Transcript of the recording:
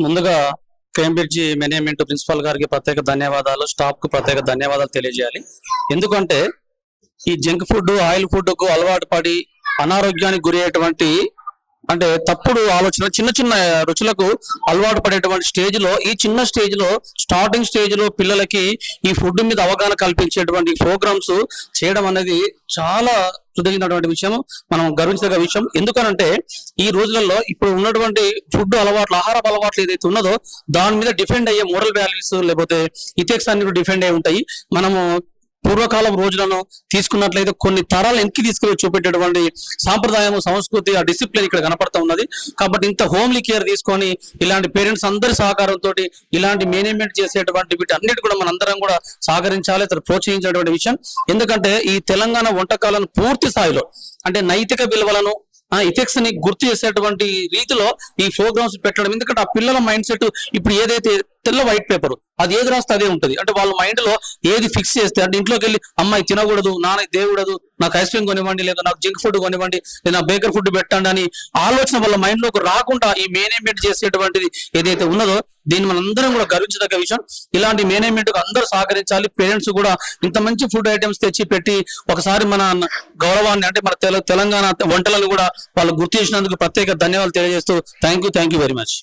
ముందుగా Cambridge management principal గారికి ప్రత్యేక ధన్యవాదాలు స్టాఫ్కు ప్రత్యేక ధన్యవాదాలు తెలియజేయాలి. ఎందుకంటే ఈ జంక్ ఫుడ్ ఆయిల్ ఫుడ్కు అలవాటు పడి అనారోగ్యానికి గురి అయ్యేటువంటి అంటే తప్పుడు ఆలోచన చిన్న చిన్న రుచులకు అలవాటు పడేటువంటి స్టేజ్లో ఈ చిన్న స్టేజ్లో స్టార్టింగ్ స్టేజ్లో పిల్లలకి ఈ ఫుడ్ మీద అవగాహన కల్పించేటువంటి ప్రోగ్రామ్స్ చేయడం అనేది చాలా సుదగినటువంటి విషయం మనం గర్వించదగ్గ విషయం. ఎందుకనంటే ఈ రోజులలో ఇప్పుడు ఉన్నటువంటి ఫుడ్ అలవాట్లు ఆహార అలవాట్లు ఏదైతే ఉన్నదో దాని మీద డిఫెండ్ అయ్యే మోరల్ వాల్యూస్ లేకపోతే ఇథిక్స్ అన్ని డిఫెండ్ అయి ఉంటాయి. మనము పూర్వకాలం రోజులను తీసుకున్నట్లయితే కొన్ని తరాలు వెనక్కి తీసుకుని చూపెట్టేటువంటి సాంప్రదాయం సంస్కృతి ఆ డిసిప్లిన్ ఇక్కడ కనపడతా ఉన్నది. కాబట్టి ఇంత హోమ్లీ కేర్ తీసుకొని ఇలాంటి పేరెంట్స్ అందరి సహకారంతో ఇలాంటి మేనేజ్మెంట్ చేసేటువంటి వీటి అన్నిటి కూడా మనందరం కూడా సహకరించాలి అతను ప్రోత్సహించేటువంటి విషయం. ఎందుకంటే ఈ తెలంగాణ వంటకాలను పూర్తి స్థాయిలో అంటే నైతిక విలువలను ఆ ఇఫెక్ట్స్ని గుర్తు చేసేటువంటి రీతిలో ఈ ప్రోగ్రామ్స్ పెట్టడం. ఎందుకంటే ఆ పిల్లల మైండ్ సెట్ ఇప్పుడు ఏదైతే తెల్ల వైట్ పేపర్ అది ఏది రాస్తే అదే ఉంటుంది. అంటే వాళ్ళ మైండ్లో ఏది ఫిక్స్ చేస్తే అంటే ఇంట్లోకి వెళ్ళి అమ్మాయి తినకూడదు నాన్న దేవుడదు నాకు ఐస్ క్రీమ్ కొనివ్వండి లేదా నాకు జంక్ ఫుడ్ కొనివ్వండి లేదా బేకర్ ఫుడ్ పెట్టండి అని ఆలోచన వాళ్ళ మైండ్లోకి రాకుండా ఈ మేనేజ్మెంట్ చేసేటువంటిది ఏదైతే ఉన్నదో దీన్ని మనందరం కూడా గర్వించదగ్గ విషయం. ఇలాంటి మేనేజ్మెంట్కు అందరూ సహకరించాలి. పేరెంట్స్ కూడా ఇంత మంచి ఫుడ్ ఐటమ్స్ తెచ్చి పెట్టి ఒకసారి మన గౌరవాన్ని అంటే మన తెల- తెలంగాణ వంటలను కూడా వాళ్ళు గుర్తించినందుకు ప్రత్యేక ధన్యవాదాలు తెలియజేస్తూ thank you thank you very much